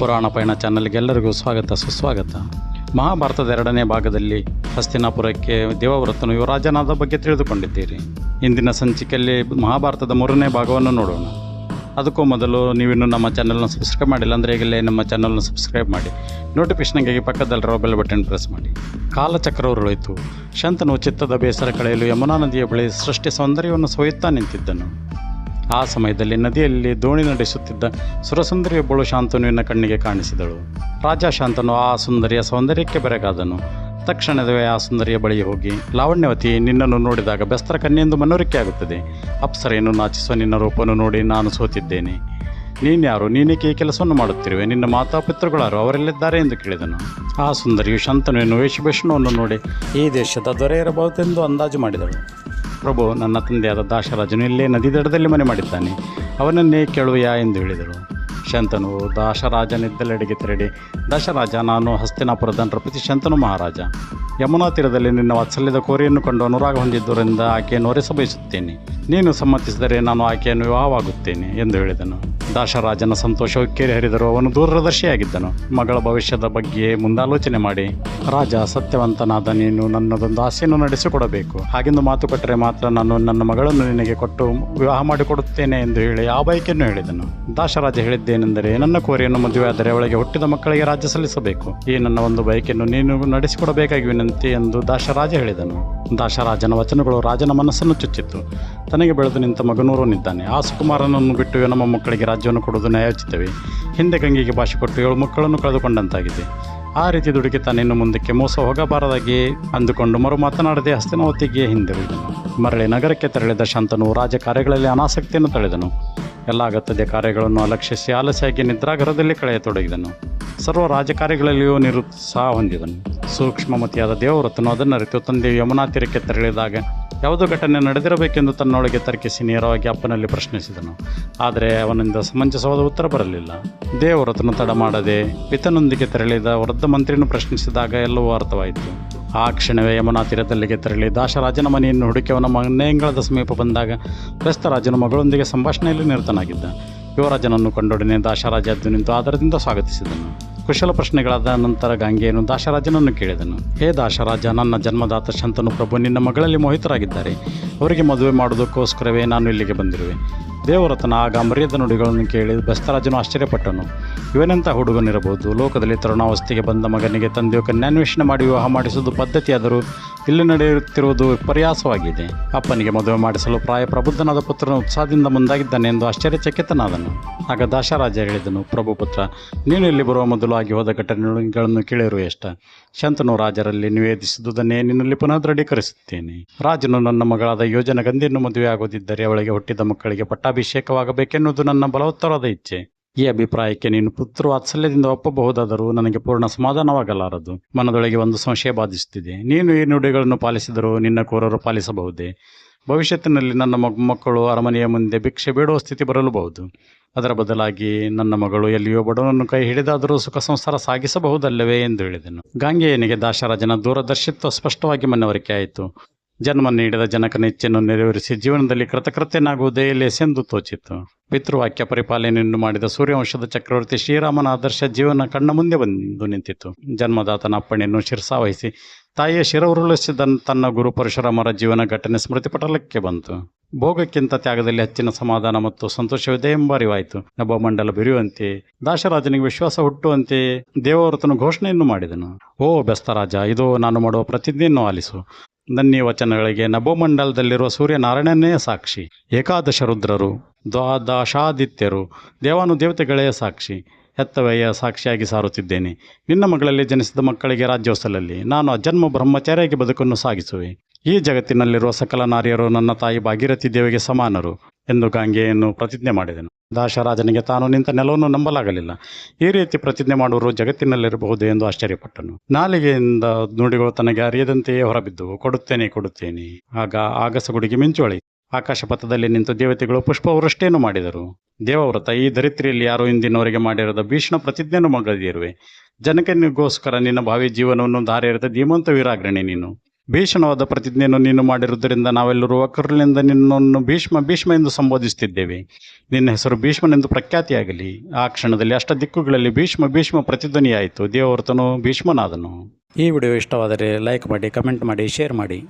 ಪುರಾಣ ಪಯಣ ಚಾನಲ್ಗೆಲ್ಲರಿಗೂ ಸ್ವಾಗತ, ಸುಸ್ವಾಗತ. ಮಹಾಭಾರತದ ಎರಡನೇ ಭಾಗದಲ್ಲಿ ಹಸ್ತಿನಾಪುರಕ್ಕೆ ದೇವವ್ರತನು ಯುವರಾಜನಾದ ಬಗ್ಗೆ ತಿಳಿದುಕೊಂಡಿದ್ದೀರಿ. ಇಂದಿನ ಸಂಚಿಕೆಯಲ್ಲಿ ಮಹಾಭಾರತದ ಮೂರನೇ ಭಾಗವನ್ನು ನೋಡೋಣ. ಅದಕ್ಕೂ ಮೊದಲು ನೀವಿನ್ನು ನಮ್ಮ ಚಾನಲ್ನ ಸಬ್ಸ್ಕ್ರೈಬ್ ಮಾಡಿಲ್ಲ ಅಂದರೆ ಈಗಲೇ ನಮ್ಮ ಚಾನಲ್ನ ಸಬ್ಸ್ಕ್ರೈಬ್ ಮಾಡಿ. ನೋಟಿಫಿಕೇಷನ್ಗಾಗಿ ಪಕ್ಕದಲ್ಲಿರೋ ಬೆಲ್ ಬಟನ್ ಪ್ರೆಸ್ ಮಾಡಿ. ಕಾಲಚಕ್ರ ಉರುಳಿತು. ಶಂತನು ಚಿತ್ತದ ಬೇಸರ ಕಳೆಯಲು ಯಮುನಾ ನದಿಯ ಬಳಿ ಸೃಷ್ಟಿ ಸೌಂದರ್ಯವನ್ನು ಸೋಯುತ್ತಾ ನಿಂತಿದ್ದನು. ಆ ಸಮಯದಲ್ಲಿ ನದಿಯಲ್ಲಿ ದೋಣಿ ನಡೆಸುತ್ತಿದ್ದ ಸುರಸುಂದರಿಯೊಬ್ಬಳು ಶಾಂತನುವಿನ ಕಣ್ಣಿಗೆ ಕಾಣಿಸಿದಳು. ರಾಜ ಶಾಂತನು ಆ ಸುಂದರಿಯ ಸೌಂದರ್ಯಕ್ಕೆ ಬೆರಗಾದನು. ತಕ್ಷಣವೇ ಆ ಸುಂದರಿಯ ಬಳಿ ಹೋಗಿ, ಲಾವಣ್ಯವತಿ, ನಿನ್ನನ್ನು ನೋಡಿದಾಗ ಬೆಸ್ತರ ಕನ್ಯೆಂದು ಮನವರಿಕೆ ಆಗುತ್ತದೆ. ಅಪ್ಸರೆಯನ್ನು ನಾಚಿಸುವ ನಿನ್ನ ರೂಪವನ್ನು ನೋಡಿ ನಾನು ಸೋತಿದ್ದೇನೆ. ನೀನ್ಯಾರು? ನೀನೇಕೆ ಈ ಕೆಲಸವನ್ನು ಮಾಡುತ್ತಿರುವೆ? ನಿನ್ನ ಮಾತಾಪಿತೃಗಳಾರು ಅವರೆಲ್ಲಿದ್ದಾರೆ ಎಂದು ಕೇಳಿದನು. ಆ ಸುಂದರಿಯು ಶಾಂತನುವಿನ ವೇಷಭೂಷಣವನ್ನು ನೋಡಿ, ಈ ದೇಶದ ದೊರೆ ಇರಬಹುದೆಂದು ಅಂದಾಜು ಮಾಡಿದಳು. ಪ್ರಭು ನನ್ನ ತಂದೆಯಾದ ದಾಶರಾಜನು ಇಲ್ಲೇ ನದಿ ದಡದಲ್ಲಿ ಮನೆ ಮಾಡಿದ್ದಾನೆ. ಅವನನ್ನೇ ಕೇಳುವೆಯಾ ಎಂದು ಹೇಳಿದರು. ಶಂತನು ದಾಶರಾಜನಿದ್ದಲೆಡೆಗೆ ತೆರಳಿ ದಾಶರಾಜ, ನಾನು ಹಸ್ತಿನಾಪುರದ ನೃಪತಿ ಶಂತನು ಮಹಾರಾಜ. ಯಮುನಾ ತೀರದಲ್ಲಿ ನಿನ್ನ ವಾತ್ಸಲ್ಯದ ಕೋರಿಯನ್ನು ಕಂಡು ಅನುರಾಗ ಹೊಂದಿದ್ದರಿಂದ ಆಕೆಯನ್ನು ಒರೆಸಬಯಸುತ್ತೇನೆ ನೀನು ಸಮ್ಮತಿಸಿದರೆ ನಾನು ಆಕೆಯನ್ನು ವಿವಾಹವಾಗುತ್ತೇನೆ ಎಂದು ಹೇಳಿದನು. ದಾಶರಾಜನ ಸಂತೋಷಕ್ಕೆ ಹರಿದರು ಅವನು ದೂರದರ್ಶಿಯಾಗಿದ್ದನು. ಮಗಳ ಭವಿಷ್ಯದ ಬಗ್ಗೆ ಮುಂದಾಲೋಚನೆ ಮಾಡಿ, ರಾಜ, ಸತ್ಯವಂತನಾದ ನೀನು ನನ್ನದೊಂದು ಆಸೆಯನ್ನು ನಡೆಸಿಕೊಡಬೇಕು. ಹಾಗೆಂದು ಮಾತು ಕೊಟ್ಟರೆ ಮಾತ್ರ ನಾನು ನನ್ನ ಮಗಳನ್ನು ನಿನಗೆ ಕೊಟ್ಟು ವಿವಾಹ ಮಾಡಿಕೊಡುತ್ತೇನೆ ಎಂದು ಹೇಳಿ ಆ ಬಯಕೆಯನ್ನು ಹೇಳಿದನು. ದಾಶರಾಜ ಹೇಳಿದ್ದೇನೆಂದರೆ, ನನ್ನ ಕೋರಿಯನ್ನು ಮದುವೆಯಾದರೆ ಅವಳಿಗೆ ಹುಟ್ಟಿದ ಮಕ್ಕಳಿಗೆ ರಾಜ್ಯ ಸಲ್ಲಿಸಬೇಕು. ಈ ನನ್ನ ಒಂದು ಬಯಕೆಯನ್ನು ನೀನು ನಡೆಸಿಕೊಡಬೇಕಾಗಿ ವಿನಂತಿ ಎಂದು ದಾಶರಾಜ ಹೇಳಿದನು. ದಾಶರಾಜನ ವಚನಗಳು ರಾಜನ ಮನಸ್ಸನ್ನು ಚುಚ್ಚಿತ್ತು. ತನಗೆ ಬೆಳೆದು ನಿಂತ ಮಗನೂರನಿದ್ದಾನೆ ಆ ಸುಕುಮಾರನನ್ನು ಬಿಟ್ಟು ನಮ್ಮ ಮಕ್ಕಳಿಗೆ ರಾಜ್ಯವನ್ನು ಕೊಡುವುದು ನ್ಯಾಯೋಚಿತವೇ? ಹಿಂದೆ ಗಂಗೆಗೆ ಭಾಷೆ ಕೊಟ್ಟು ಏಳು ಮಕ್ಕಳನ್ನು ಕಳೆದುಕೊಂಡಂತಾಗಿದೆ. ಆ ರೀತಿ ದುಡುಕಿ ತಾನಿನ್ನು ಮುಂದಕ್ಕೆ ಮೋಸ ಹೋಗಬಾರದಾಗಿ ಅಂದುಕೊಂಡು ಮರು ಮಾತನಾಡದೆ ಹಸ್ತಿನಾವತಿಗೆ ಹಿಂದಿರುಗಿದನು. ಮರಳಿ ನಗರಕ್ಕೆ ತೆರಳಿದ ಶಾಂತನು ರಾಜ ಕಾರ್ಯಗಳಲ್ಲಿ ಅನಾಸಕ್ತಿಯನ್ನು ತಳೆದನು. ಎಲ್ಲ ಅಗತ್ಯದ ಕಾರ್ಯಗಳನ್ನು ಅಲಕ್ಷಿಸಿ ಆಲಸ್ಯಾಗಿ ನಿದ್ರಾಗರದಲ್ಲಿ ಕಳೆಯತೊಡಗಿದನು. ಸರ್ವ ರಾಜಕಾರ್ಯಗಳಲ್ಲಿಯೂ ನಿರುತ್ಸಾಹ ಹೊಂದಿದನು. ಸೂಕ್ಷ್ಮಮತಿಯಾದ ದೇವವ್ರತನು ಅದನ್ನು ಅರಿತು ತಂದೆ ಯಮುನಾ ತೀರಕ್ಕೆ ತೆರಳಿದಾಗ ಯಾವುದೋ ಘಟನೆ ನಡೆದಿರಬೇಕೆಂದು ತನ್ನೊಳಗೆ ತರ್ಕಿಸಿ ನೇರವಾಗಿ ಅಪ್ಪನಲ್ಲಿ ಪ್ರಶ್ನಿಸಿದನು. ಆದರೆ ಅವನಿಂದ ಸಮಂಜಸವಾದ ಉತ್ತರ ಬರಲಿಲ್ಲ. ದೇವವ್ರತನು ತಡ ಮಾಡದೆ ಪಿತನೊಂದಿಗೆ ತೆರಳಿದ ವೃದ್ಧ ಮಂತ್ರಿಯನ್ನು ಪ್ರಶ್ನಿಸಿದಾಗ ಎಲ್ಲವೂ ಅರ್ಥವಾಯಿತು. ಆ ಕ್ಷಣವೇ ಯಮುನಾ ತೀರದಲ್ಲಿಗೆ ತೆರಳಿ ದಾಶರಾಜನ ಮನೆಯನ್ನು ಹುಡುಕಿ ಅವನ ಮನೆಯಂಗಳದ ಸಮೀಪ ಬಂದಾಗ ರಾಜನು ಮಗಳೊಂದಿಗೆ ಸಂಭಾಷಣೆಯಲ್ಲಿ ನಿರತನಾಗಿದ್ದ. ಯುವರಾಜನನ್ನು ಕಂಡೊಡನೆ ದಾಶರಾಜ ಎದ್ದು ನಿಂತು ಆದರದಿಂದ ಸ್ವಾಗತಿಸಿದನು. ಕುಶಲ ಪ್ರಶ್ನೆಗಳಾದ ನಂತರ ಗಾಂಗೆಯನ್ನು ದಾಶರಾಜನನ್ನು ಕೇಳಿದನು. ಹೇ ದಾಶರಾಜ, ನನ್ನ ಜನ್ಮದಾತ ಶಂತನು ಪ್ರಭು, ನಿನ್ನ ಮಗಳಲ್ಲಿ ಮೋಹಿತರಾಗಿದ್ದಾರೆ. ಅವರಿಗೆ ಮದುವೆ ಮಾಡೋದಕ್ಕೋಸ್ಕರವೇ ನಾನು ಇಲ್ಲಿಗೆ ಬಂದಿರುವೆ. ದೇವರತನ ಆಗ ಮರ್ಯಾದ ನುಡಿಗಳನ್ನು ಕೇಳಿ ಬೆಸ್ತರಾಜನು ಆಶ್ಚರ್ಯಪಟ್ಟನು. ಇವನೆಂಥ ಹುಡುಗನಿರಬಹುದು? ಲೋಕದಲ್ಲಿ ತರುಣಾವಸ್ಥೆಗೆ ಬಂದ ಮಗನಿಗೆ ತಂದೆಯು ಕನ್ಯಾನ್ವೇಷಣೆ ಮಾಡಿ ವಿವಾಹ ಮಾಡಿಸುವುದು ಪದ್ಧತಿಯಾದರೂ ಇಲ್ಲಿ ನಡೆಯುತ್ತಿರುವುದು ವಿಪರ್ಯಾಸವಾಗಿದೆ ಅಪ್ಪನಿಗೆ ಮದುವೆ ಮಾಡಿಸಲು ಪ್ರಾಯ ಪ್ರಬುದ್ಧನಾದ ಪುತ್ರನು ಉತ್ಸಾಹದಿಂದ ಮುಂದಾಗಿದ್ದಾನೆ ಎಂದು ಆಶ್ಚರ್ಯಚಕಿತನಾದನು. ಆಗ ದಾಶರಾಜ ಹೇಳಿದನು, ಪ್ರಭು ಪುತ್ರ, ನೀನು ಇಲ್ಲಿ ಬರುವ ಮೊದಲು ಆಗಿ ಹೋದ ಘಟನೆಗಳನ್ನು ಕೇಳಿರುವ ಎಷ್ಟ? ಶಂತನು ರಾಜರಲ್ಲಿ ನಿವೇದಿಸಿದುದನ್ನೇ ನಿನ್ನಲ್ಲಿ ಪುನಃ ದೃಢೀಕರಿಸುತ್ತೇನೆ. ರಾಜನು ನನ್ನ ಮಗಳಾದ ಯೋಜನ ಗಂಧಿಯನ್ನು ಮದುವೆ ಆಗೋದಿದ್ದರೆ ಅವಳಿಗೆ ಹುಟ್ಟಿದ ಮಕ್ಕಳಿಗೆ ಪಟ್ಟಾಭಿಷೇಕವಾಗಬೇಕೆನ್ನುವುದು ನನ್ನ ಬಲವತ್ತರದ ಇಚ್ಛೆ. ಈ ಅಭಿಪ್ರಾಯಕ್ಕೆ ನೀನು ಪುತ್ರ ವಾತ್ಸಲ್ಯದಿಂದ ಒಪ್ಪಬಹುದಾದರೂ ನನಗೆ ಪೂರ್ಣ ಸಮಾಧಾನವಾಗಲಾರದು. ಮನದೊಳಗೆ ಒಂದು ಸಂಶಯ ಬಾಧಿಸುತ್ತಿದೆ. ನೀನು ಈ ನುಡಿಗಳನ್ನು ಪಾಲಿಸಿದರೂ ನಿನ್ನ ಕೋರರು ಪಾಲಿಸಬಹುದೇ? ಭವಿಷ್ಯತ್ತಿನಲ್ಲಿ ನನ್ನ ಮಕ್ಕಳು ಅರಮನೆಯ ಮುಂದೆ ಭಿಕ್ಷೆ ಬೇಡುವ ಸ್ಥಿತಿ ಬರಲುಬಹುದು. ಅದರ ಬದಲಾಗಿ ನನ್ನ ಮಗಳು ಎಲ್ಲಿಯೋ ಬಡವನನ್ನು ಕೈ ಹಿಡಿದಾದರೂ ಸುಖ ಸಂಸಾರ ಸಾಗಿಸಬಹುದಲ್ಲವೇ ಎಂದು ಹೇಳಿದನು. ಗಾಂಗೆಯನಿಗೆ ದಾಶರಾಜನ ದೂರದರ್ಶಿತ್ವ ಸ್ಪಷ್ಟವಾಗಿ ಮನವರಿಕೆ ಆಯಿತು. ಜನ್ಮ ನೀಡಿದ ಜನಕನ ಇಚ್ಛೆಯನ್ನು ನೆರವೇರಿಸಿ ಜೀವನದಲ್ಲಿ ಕೃತಕೃತ್ಯನಾಗುವುದೇ ಲೇಸೆಂದು ತೋಚಿತು. ಪಿತೃವಾಕ್ಯ ಪರಿಪಾಲನೆಯನ್ನು ಮಾಡಿದ ಸೂರ್ಯವಂಶದ ಚಕ್ರವರ್ತಿ ಶ್ರೀರಾಮನ ಆದರ್ಶ ಜೀವನ ಕಣ್ಣ ಮುಂದೆ ಬಂದು ನಿಂತಿತು. ಜನ್ಮದಾತನ ಅಪ್ಪಣೆಯನ್ನು ಶಿರಸಾವಹಿಸಿ ತಾಯಿಯ ಶಿರವುರುಳಿಸಿದ ತನ್ನ ಗುರು ಪರಶುರಾಮರ ಜೀವನ ಘಟನೆ ಸ್ಮೃತಿಪಟಲಕ್ಕೆ ಬಂತು. ಭೋಗಕ್ಕಿಂತ ತ್ಯಾಗದಲ್ಲಿ ಹೆಚ್ಚಿನ ಸಮಾಧಾನ ಮತ್ತು ಸಂತೋಷವಿದೆ ಎಂಬ ಅರಿವಾಯಿತು ನಭಮಂಡಲ ಬಿರಿಯುವಂತೆ, ದಾಶರಾಜನಿಗೆ ವಿಶ್ವಾಸ ಹುಟ್ಟುವಂತೆ ದೇವವ್ರತನು ಘೋಷಣೆಯನ್ನು ಮಾಡಿದನು. ಓ ಬೆಸ್ತರಾಜ ಇದು ನಾನು ಮಾಡುವ ಪ್ರತಿಜ್ಞೆಯನ್ನು ಆಲಿಸು. ನನ್ನೀ ವಚನಗಳಿಗೆ ನಭೋಮಂಡಲದಲ್ಲಿರುವ ಸೂರ್ಯನಾರಾಯಣನೇ ಸಾಕ್ಷಿ. ಏಕಾದಶ ರುದ್ರರು, ದ್ವಾದಶಾದಿತ್ಯರು, ದೇವಾನು ದೇವತೆಗಳೇ ಸಾಕ್ಷಿ. ಹೆತ್ತವಯ್ಯ ಸಾಕ್ಷಿಯಾಗಿ ಸಾರುತ್ತಿದ್ದೇನೆ. ನಿನ್ನ ಮಗಳಲ್ಲಿ ಜನಿಸಿದ ಮಕ್ಕಳಿಗೆ ರಾಜ್ಯೋತ್ಸಲಲ್ಲಿ ನಾನು ಅಜನ್ಮ ಬ್ರಹ್ಮಚಾರಿಯಾಗಿ ಬದುಕನ್ನು ಸಾಗಿಸುವೆ. ಈ ಜಗತ್ತಿನಲ್ಲಿರುವ ಸಕಲ ನಾರಿಯರು ನನ್ನ ತಾಯಿ ಭಾಗೀರಥಿ ದೇವಿಗೆ ಸಮಾನರು ಎಂದು ಗಾಂಗೆಯನ್ನು ಪ್ರತಿಜ್ಞೆ ಮಾಡಿದನು. ದಾಶರಾಜನಿಗೆ ತಾನು ನಿಂತ ನೆಲವನ್ನು ನಂಬಲಾಗಲಿಲ್ಲ. ಈ ರೀತಿ ಪ್ರತಿಜ್ಞೆ ಮಾಡುವರು ಜಗತ್ತಿನಲ್ಲಿರಬಹುದು ಎಂದು ಆಶ್ಚರ್ಯಪಟ್ಟನು. ನಾಲಿಗೆಯಿಂದ ನುಡಿಗಳು ತನಗೆ ಅರಿಯದಂತೆಯೇ ಹೊರಬಿದ್ದವು ಕೊಡುತ್ತೇನೆ ಕೊಡುತ್ತೇನೆ. ಆಗ ಆಗಸಗುಡಿಗೆ ಮಿಂಚುವಳಿ. ಆಕಾಶಪಥದಲ್ಲಿ ನಿಂತು ದೇವತೆಗಳು ಪುಷ್ಪವೃಷ್ಟಿಯನ್ನು ಮಾಡಿದರು. ದೇವವ್ರತ, ಈ ಧರಿತ್ರಿಯಲ್ಲಿ ಯಾರು ಇಂದಿನವರೆಗೆ ಮಾಡಿರದ ಭೀಷಣ ಪ್ರತಿಜ್ಞೆಯನ್ನು ಮಗದಿರುವೆ. ಜನಕನಿಗೋಸ್ಕರ ನಿನ್ನ ಭಾವಿ ಜೀವನವನ್ನು ಧಾರೆ ಧೀಮಂತ ವೀರಾಗ್ರಣಿ ನೀನು. ಭೀಷಣವಾದ ಪ್ರತಿಜ್ಞೆಯನ್ನು ನೀನು ಮಾಡಿರುವುದರಿಂದ ನಾವೆಲ್ಲರೂ ಒಕ್ಕರಲಿಂದ ನಿನ್ನನ್ನು ಭೀಷ್ಮ ಭೀಷ್ಮ ಎಂದು ಸಂಬೋಧಿಸುತ್ತಿದ್ದೇವೆ. ನಿನ್ನ ಹೆಸರು ಭೀಷ್ಮನೆಂದು ಪ್ರಖ್ಯಾತಿಯಾಗಲಿ. ಆ ಕ್ಷಣದಲ್ಲಿ ಅಷ್ಟ ದಿಕ್ಕುಗಳಲ್ಲಿ ಭೀಷ್ಮ ಭೀಷ್ಮ ಪ್ರತಿಧ್ವನಿಯಾಯಿತು. ದೇವವರ್ತನು ಭೀಷ್ಮನಾದನು. ಈ ವಿಡಿಯೋ ಇಷ್ಟವಾದರೆ ಲೈಕ್ ಮಾಡಿ, ಕಮೆಂಟ್ ಮಾಡಿ, ಶೇರ್ ಮಾಡಿ.